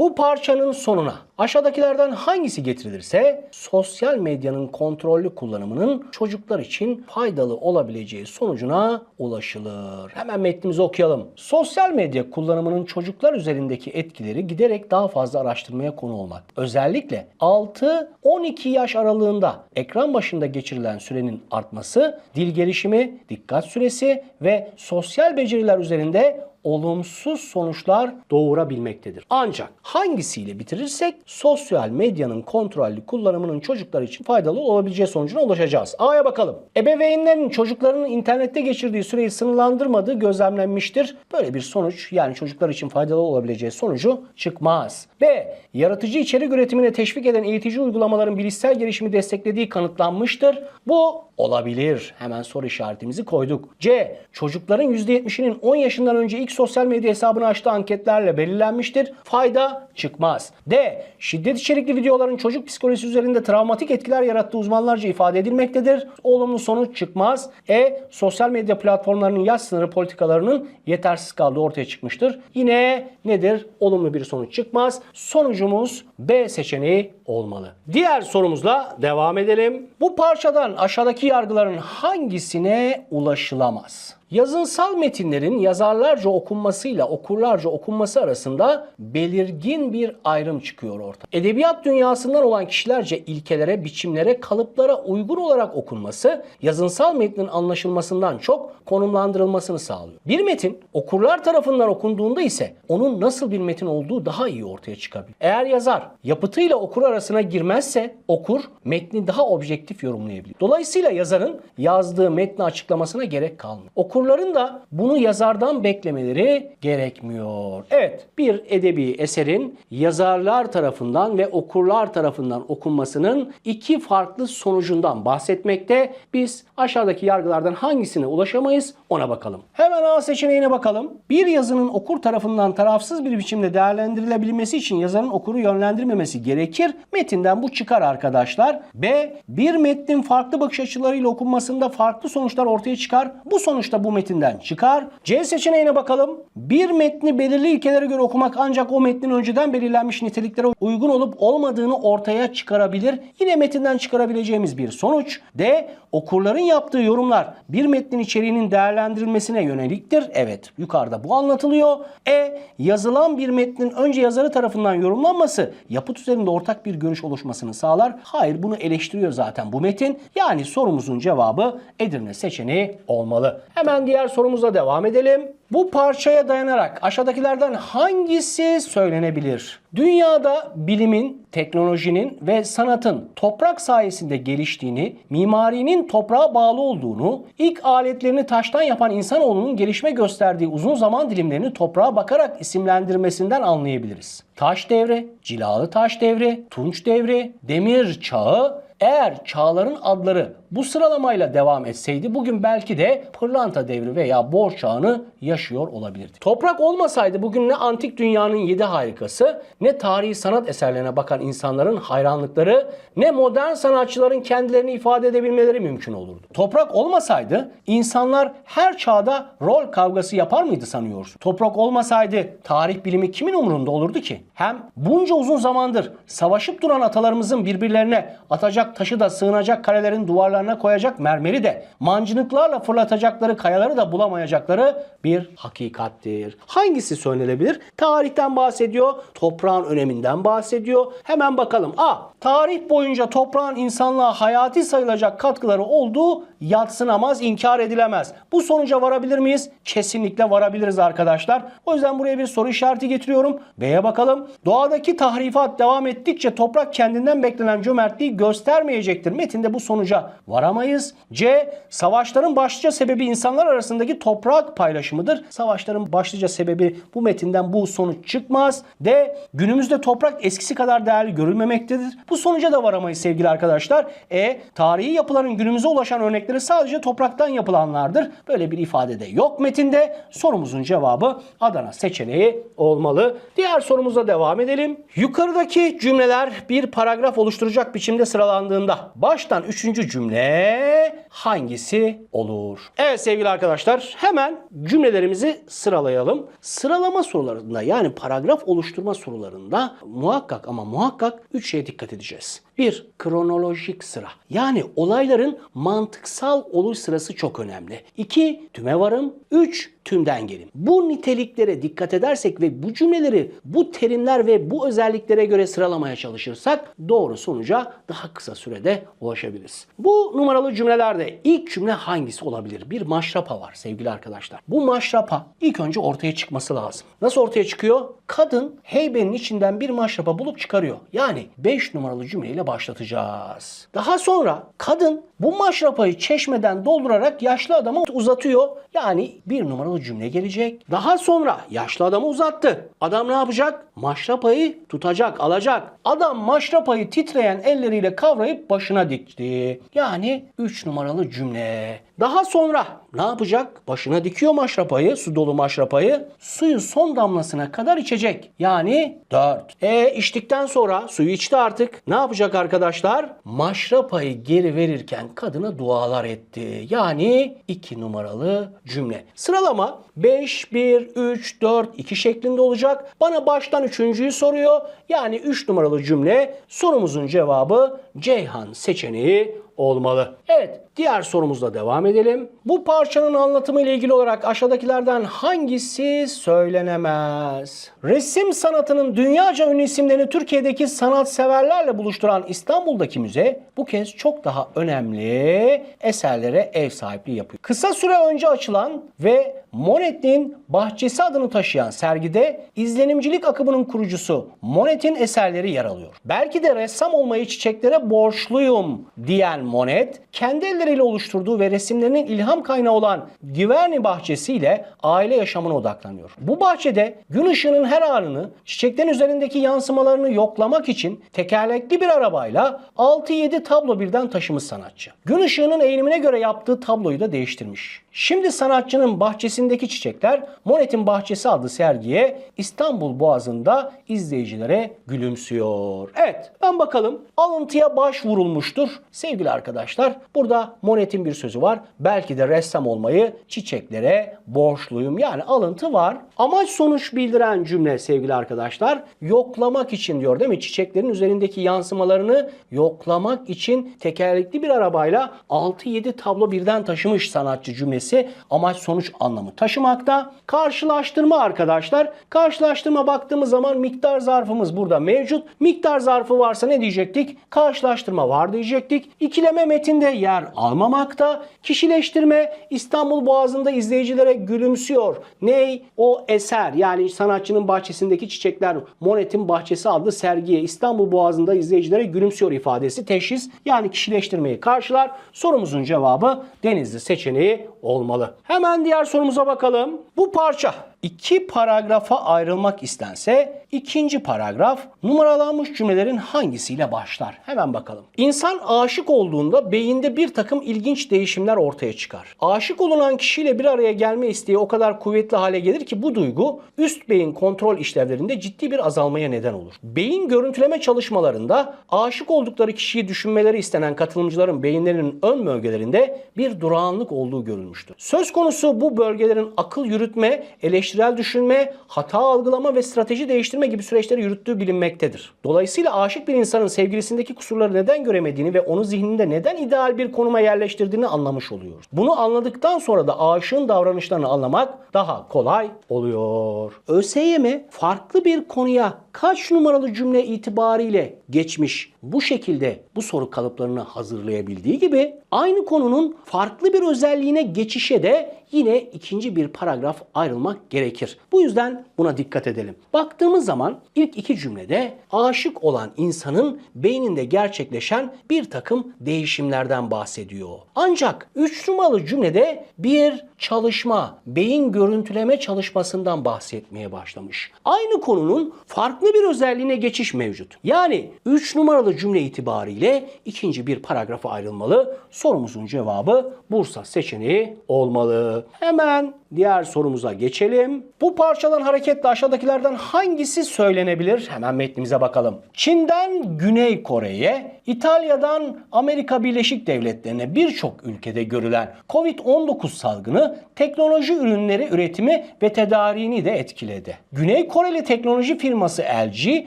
Bu parçanın sonuna aşağıdakilerden hangisi getirilirse sosyal medyanın kontrollü kullanımının çocuklar için faydalı olabileceği sonucuna ulaşılır. Hemen metnimizi okuyalım. Sosyal medya kullanımının çocuklar üzerindeki etkileri giderek daha fazla araştırmaya konu olmak. Özellikle 6-12 yaş aralığında ekran başında geçirilen sürenin artması, dil gelişimi, dikkat süresi ve sosyal beceriler üzerinde olumsuz sonuçlar doğurabilmektedir. Ancak hangisiyle bitirirsek sosyal medyanın kontrollü kullanımının çocuklar için faydalı olabileceği sonucuna ulaşacağız. A'ya bakalım. Ebeveynlerin çocuklarının internette geçirdiği süreyi sınırlandırmadığı gözlemlenmiştir. Böyle bir sonuç yani çocuklar için faydalı olabileceği sonucu çıkmaz. B. Yaratıcı içerik üretimine teşvik eden eğitici uygulamaların bilişsel gelişimi desteklediği kanıtlanmıştır. Bu olabilir. Hemen soru işaretimizi koyduk. C. Çocukların %70'inin 10 yaşından önce ilk sosyal medya hesabını açtığı anketlerle belirlenmiştir. Fayda çıkmaz. D. Şiddet içerikli videoların çocuk psikolojisi üzerinde travmatik etkiler yarattığı uzmanlarca ifade edilmektedir. Olumlu sonuç çıkmaz. E. Sosyal medya platformlarının yaş sınırı politikalarının yetersiz kaldığı ortaya çıkmıştır. Yine nedir? Olumlu bir sonuç çıkmaz. Sonucumuz B seçeneği olmalı. Diğer sorumuzla devam edelim. Bu parçadan aşağıdaki yargıların hangisine ulaşılamaz? Yazınsal metinlerin yazarlarca okunmasıyla okurlarca okunması arasında belirgin bir ayrım çıkıyor ortaya. Edebiyat dünyasından olan kişilerce ilkelere, biçimlere, kalıplara uygun olarak okunması yazınsal metnin anlaşılmasından çok konumlandırılmasını sağlıyor. Bir metin okurlar tarafından okunduğunda ise onun nasıl bir metin olduğu daha iyi ortaya çıkabilir. Eğer yazar yapıtıyla okur arasına girmezse okur metni daha objektif yorumlayabilir. Dolayısıyla yazarın yazdığı metni açıklamasına gerek kalmıyor. Okurların da bunu yazardan beklemeleri gerekmiyor. Evet bir edebi eserin yazarlar tarafından ve okurlar tarafından okunmasının iki farklı sonucundan bahsetmekte. Biz aşağıdaki yargılardan hangisine ulaşamayız ona bakalım. Hemen A seçeneğine bakalım. Bir yazının okur tarafından tarafsız bir biçimde değerlendirilebilmesi için yazarın okuru yönlendirmemesi gerekir. Metinden bu çıkar arkadaşlar. B. Bir metnin farklı bakış açılarıyla okunmasında farklı sonuçlar ortaya çıkar. Bu sonuçta bu metinden çıkar. C seçeneğine bakalım. Bir metni belirli ilkelere göre okumak ancak o metnin önceden belirlenmiş niteliklere uygun olup olmadığını ortaya çıkarabilir. Yine metinden çıkarabileceğimiz bir sonuç. D. Okurların yaptığı yorumlar bir metnin içeriğinin değerlendirilmesine yöneliktir. Evet yukarıda bu anlatılıyor. E. Yazılan bir metnin önce yazarı tarafından yorumlanması yapıt üzerinde ortak bir görüş oluşmasını sağlar. Hayır bunu eleştiriyor zaten bu metin. Yani sorumuzun cevabı Edirne seçeneği olmalı. Hemen diğer sorumuza devam edelim. Bu parçaya dayanarak aşağıdakilerden hangisi söylenebilir? Dünyada bilimin, teknolojinin ve sanatın toprak sayesinde geliştiğini, mimarinin toprağa bağlı olduğunu, ilk aletlerini taştan yapan insanoğlunun gelişme gösterdiği uzun zaman dilimlerini toprağa bakarak isimlendirmesinden anlayabiliriz. Taş devri, cilalı taş devri, tunç devri, demir çağı, eğer çağların adları bu sıralamayla devam etseydi bugün belki de pırlanta devri veya bor çağını yaşıyor olabilirdik. Toprak olmasaydı bugün ne antik dünyanın yedi harikası, ne tarihi sanat eserlerine bakan insanların hayranlıkları, ne modern sanatçıların kendilerini ifade edebilmeleri mümkün olurdu. Toprak olmasaydı insanlar her çağda rol kavgası yapar mıydı sanıyorsun? Toprak olmasaydı tarih bilimi kimin umurunda olurdu ki? Hem bunca uzun zamandır savaşıp duran atalarımızın birbirlerine atacak taşı da sığınacak kalelerin duvarlarına koyacak mermeri de mancınıklarla fırlatacakları kayaları da bulamayacakları bir hakikattir. Hangisi söylenebilir? Tarihten bahsediyor, toprağın öneminden bahsediyor. Hemen bakalım. A. Tarih boyunca toprağın insanlığa hayati sayılacak katkıları olduğu yatsınamaz, inkar edilemez. Bu sonuca varabilir miyiz? Kesinlikle varabiliriz arkadaşlar. O yüzden buraya bir soru işareti getiriyorum. B'ye bakalım. Doğadaki tahrifat devam ettikçe toprak kendinden beklenen cömertliği göstermeyecektir. Metinde bu sonuca varamayız. C. Savaşların başlıca sebebi insanlar arasındaki toprak paylaşımıdır. Savaşların başlıca sebebi bu metinden bu sonuç çıkmaz. D. Günümüzde toprak eskisi kadar değerli görülmemektedir. Bu sonuca da varamayız sevgili arkadaşlar. E. Tarihi yapıların günümüze ulaşan örnekleri sadece topraktan yapılanlardır. Böyle bir ifade de yok metinde. Sorumuzun cevabı Adana seçeneği olmalı. Diğer sorumuza devam edelim. Yukarıdaki cümleler bir paragraf oluşturacak biçimde sıralandığında baştan üçüncü cümle cümle hangisi olur? Evet sevgili arkadaşlar hemen cümlelerimizi sıralayalım. Sıralama sorularında yani paragraf oluşturma sorularında muhakkak ama muhakkak 3 şeye dikkat edeceğiz. 1. Kronolojik sıra. Yani olayların mantıksal oluş sırası çok önemli. 2. Tüme varım. 3. Tümden gelim. Bu niteliklere dikkat edersek ve bu cümleleri bu terimler ve bu özelliklere göre sıralamaya çalışırsak doğru sonuca daha kısa sürede ulaşabiliriz. Bu numaralı cümlelerde ilk cümle hangisi olabilir? Bir maşrapa var sevgili arkadaşlar. Bu maşrapa ilk önce ortaya çıkması lazım. Nasıl ortaya çıkıyor? Kadın heybenin içinden bir maşrapa bulup çıkarıyor. Yani 5 numaralı cümleyle başlatacağız. Daha sonra kadın bu maşrapayı çeşmeden doldurarak yaşlı adama uzatıyor. Yani bir numaralı cümle gelecek. Daha sonra yaşlı adamı uzattı. Adam ne yapacak? Maşrapayı tutacak, alacak. Adam maşrapayı titreyen elleriyle kavrayıp başına dikti. Yani 3 numaralı cümle. Daha sonra ne yapacak? Başına dikiyor maşrapayı, su dolu maşrapayı. Suyu son damlasına kadar içecek. Yani 4. E içtikten sonra suyu içti artık. Ne yapacak arkadaşlar? Maşrapayı geri verirken kadına dualar etti. Yani 2 numaralı cümle. Sıralama 5, 1, 3, 4, 2 şeklinde olacak. Bana baştan üçüncüyü soruyor. Yani 3 numaralı cümle sorumuzun cevabı Ceyhan seçeneği olmalı. Evet, diğer sorumuzla devam edelim. Bu parçanın anlatımı ile ilgili olarak aşağıdakilerden hangisi söylenemez? Resim sanatının dünyaca ünlü isimlerini Türkiye'deki sanatseverlerle buluşturan İstanbul'daki müze bu kez çok daha önemli eserlere ev sahipliği yapıyor. Kısa süre önce açılan ve Monet'in Bahçesi adını taşıyan sergide izlenimcilik akımının kurucusu Monet'in eserleri yer alıyor. Belki de ressam olmayı çiçeklere borçluyum diyen Monet, kendi elleriyle oluşturduğu ve resimlerinin ilham kaynağı olan Giverny bahçesiyle aile yaşamına odaklanıyor. Bu bahçede gün ışığının her anını çiçeklerin üzerindeki yansımalarını yoklamak için tekerlekli bir arabayla 6-7 tablo birden taşımış sanatçı. Gün ışığının eğilimine göre yaptığı tabloyu da değiştirmiş. Şimdi sanatçının bahçesindeki çiçekler Monet'in Bahçesi adlı sergiye İstanbul Boğazı'nda izleyicilere gülümsüyor. Evet ben bakalım alıntıya başvurulmuştur. Sevgili arkadaşlar burada Monet'in bir sözü var. Belki de ressam olmayı çiçeklere borçluyum. Yani alıntı var. Amaç sonuç bildiren cümle sevgili arkadaşlar. Yoklamak için diyor değil mi? Çiçeklerin üzerindeki yansımalarını yoklamak için tekerlekli bir arabayla 6-7 tablo birden taşımış sanatçı cümlesi amaç sonuç anlamı taşımakta. Karşılaştırma arkadaşlar. Karşılaştırma baktığımız zaman miktar zarfımız burada mevcut. Miktar zarfı varsa ne diyecektik? Karşılaştırma var diyecektik. İkileme metinde yer almamakta. Kişileştirme İstanbul Boğazı'nda izleyicilere gülümsüyor. Ney? O eser yani sanatçının bahçesindeki çiçekler Monet'in Bahçesi adlı sergiye İstanbul Boğazı'nda izleyicilere gülümsüyor ifadesi teşhis yani kişileştirmeyi karşılar. Sorumuzun cevabı Denizli seçeneği olmalı. Hemen diğer sorumuza bakalım. Bu parça iki paragrafa ayrılmak istense ikinci paragraf numaralanmış cümlelerin hangisiyle başlar? Hemen bakalım. İnsan aşık olduğunda beyinde bir takım ilginç değişimler ortaya çıkar. Aşık olunan kişiyle bir araya gelme isteği o kadar kuvvetli hale gelir ki bu duygu üst beyin kontrol işlevlerinde ciddi bir azalmaya neden olur. Beyin görüntüleme çalışmalarında aşık oldukları kişiyi düşünmeleri istenen katılımcıların beyinlerinin ön bölgelerinde bir durağanlık olduğu görülmüştür. Söz konusu bu bölgelerin akıl yürütme, eleştirel düşünme, hata algılama ve strateji değiştirme gibi süreçleri yürüttüğü bilinmektedir. Dolayısıyla aşık bir insanın sevgilisindeki kusurları neden göremediğini ve onu zihninde neden ideal bir konuma yerleştirdiğini anlamış oluyoruz. Bunu anladıktan sonra da aşığın davranışlarını anlamak daha kolay oluyor. ÖSYM farklı bir konuya kaç numaralı cümle itibariyle geçmiş bu şekilde bu soru kalıplarını hazırlayabildiği gibi aynı konunun farklı bir özelliğine geçişe de yine ikinci bir paragraf ayrılmak gerekir. Bu yüzden buna dikkat edelim. Baktığımız zaman ilk iki cümlede aşık olan insanın beyninde gerçekleşen bir takım değişimlerden bahsediyor. Ancak üç numaralı cümlede bir çalışma, beyin görüntüleme çalışmasından bahsetmeye başlamış. Aynı konunun farklı bir özelliğine geçiş mevcut. Yani 3 numaralı cümle itibariyle ikinci bir paragrafa ayrılmalı. Sorumuzun cevabı Bursa seçeneği olmalı. Hemen diğer sorumuza geçelim. Bu parçadan hareketle aşağıdakilerden hangisi söylenebilir? Hemen metnimize bakalım. Çin'den Güney Kore'ye, İtalya'dan Amerika Birleşik Devletleri'ne birçok ülkede görülen Covid-19 salgını teknoloji ürünleri üretimi ve tedariğini de etkiledi. Güney Koreli teknoloji firması LG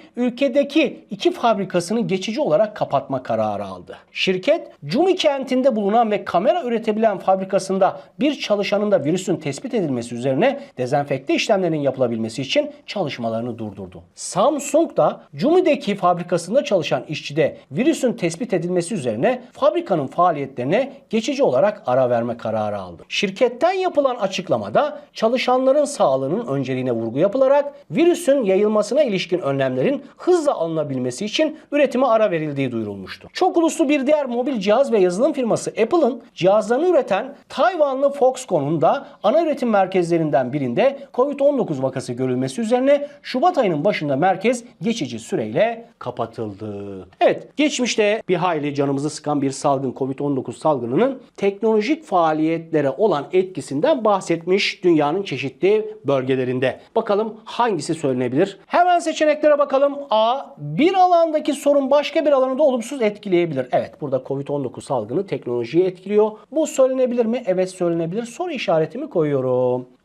ülkedeki iki fabrikasını geçici olarak kapatma kararı aldı. Şirket Cumi kentinde bulunan ve kamera üretebilen fabrikasında bir çalışanın da virüsün tespit edilmesi üzerine dezenfekte işlemlerinin yapılabilmesi için çalışmalarını durdurdu. Samsung da Cumi'deki fabrikasında çalışan işçide virüsün tespit edilmesi üzerine fabrikanın faaliyetlerine geçici olarak ara verme kararı aldı. Şirketten yapılan açıklamada çalışanların sağlığının önceliğine vurgu yapılarak virüsün yayılmasına ilişkin önlemlerin hızla alınabilmesi için üretime ara verildiği duyurulmuştu. Çok uluslu bir diğer mobil cihaz ve yazılım firması Apple'ın cihazlarını üreten Tayvanlı Foxconn'un da ana üretim merkezlerinden birinde Covid-19 vakası görülmesi üzerine Şubat ayının başında merkez geçici süreyle kapatıldı. Evet, geçmişte bir hayli canımızı sıkan bir salgın Covid-19 salgınının teknolojik faaliyetlere olan etkisinden bahsetmiş dünyanın çeşitli bölgelerinde. Bakalım hangisi söylenebilir? Hemen seçeneklere bakalım. A. Bir alandaki sorun başka bir alanı da olumsuz etkileyebilir. Evet, burada Covid-19 salgını teknolojiyi etkiliyor. Bu söylenebilir mi? Evet söylenebilir. Soru işaretimi koyuyorum.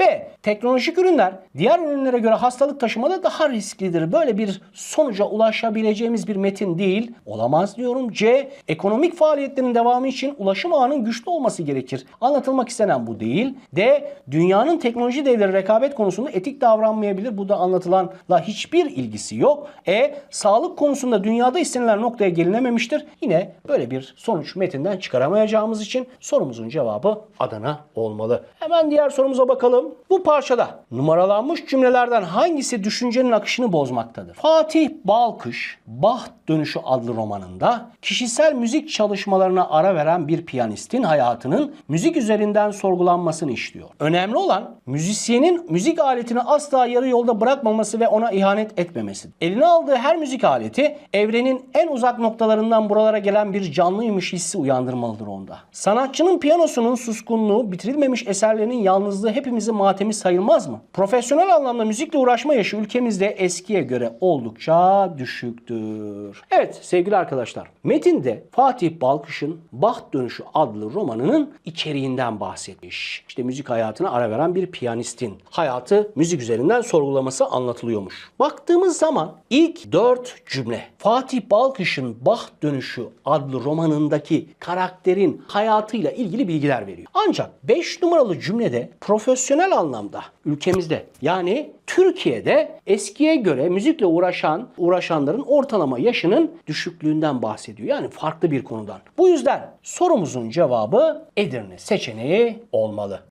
B. Teknolojik ürünler diğer ürünlere göre hastalık taşımada daha risklidir. Böyle bir sonuca ulaşabileceğimiz bir metin değil. Olamaz diyorum. C. Ekonomik faaliyetlerin devamı için ulaşım ağının güçlü olması gerekir. Anlatılmak istenen bu değil. D. Dünyanın teknoloji devleri rekabet konusunda etik davranmayabilir. Bu da anlatılanla hiçbir ilgisi yok. E. Sağlık konusunda dünyada istenilen noktaya gelinememiştir. Yine böyle bir sonuç metinden çıkaramayacağımız için sorumuzun cevabı Adana olmalı. Hemen diğer sorumuza bakalım. Bu parçada numaralanmış cümlelerden hangisi düşüncenin akışını bozmaktadır? Fatih Balkış, Baht Dönüşü adlı romanında kişisel müzik çalışmalarına ara veren bir piyanistin hayatının müzik üzerinden sorgulanmasını işliyor. Önemli olan müzisyenin müzik aletini asla yarı yolda bırakmaması ve ona ihanet etmemesi. Eline aldığı her müzik aleti evrenin en uzak noktalarından buralara gelen bir canlıymış hissi uyandırmalıdır onda. Sanatçının piyanosunun suskunluğu, bitirilmemiş eserlerinin yalnızlığı hepimizin matemi sayılmaz mı? Profesyonel anlamda müzikle uğraşma yaşı ülkemizde eskiye göre oldukça düşüktür. Evet sevgili arkadaşlar, metinde Fatih Balkış'ın Baht Dönüşü adlı romanının içeriğinden bahsetmiş. İşte müzik hayatına ara veren bir piyanistin hayatı müzik üzerinden sorgulaması anlatılıyormuş. Baktığımız zaman ilk dört cümle Fatih Balkış'ın Baht Dönüşü adlı romanındaki karakterin hayatıyla ilgili bilgiler veriyor. Ancak 5 numaralı cümlede profesyonel anlamda ülkemizde yani Türkiye'de eskiye göre müzikle uğraşan uğraşanların ortalama yaşının düşüklüğünden bahsediyor. Yani farklı bir konudan. Bu yüzden sorumuzun cevabı Edirne seçeneği olmalı.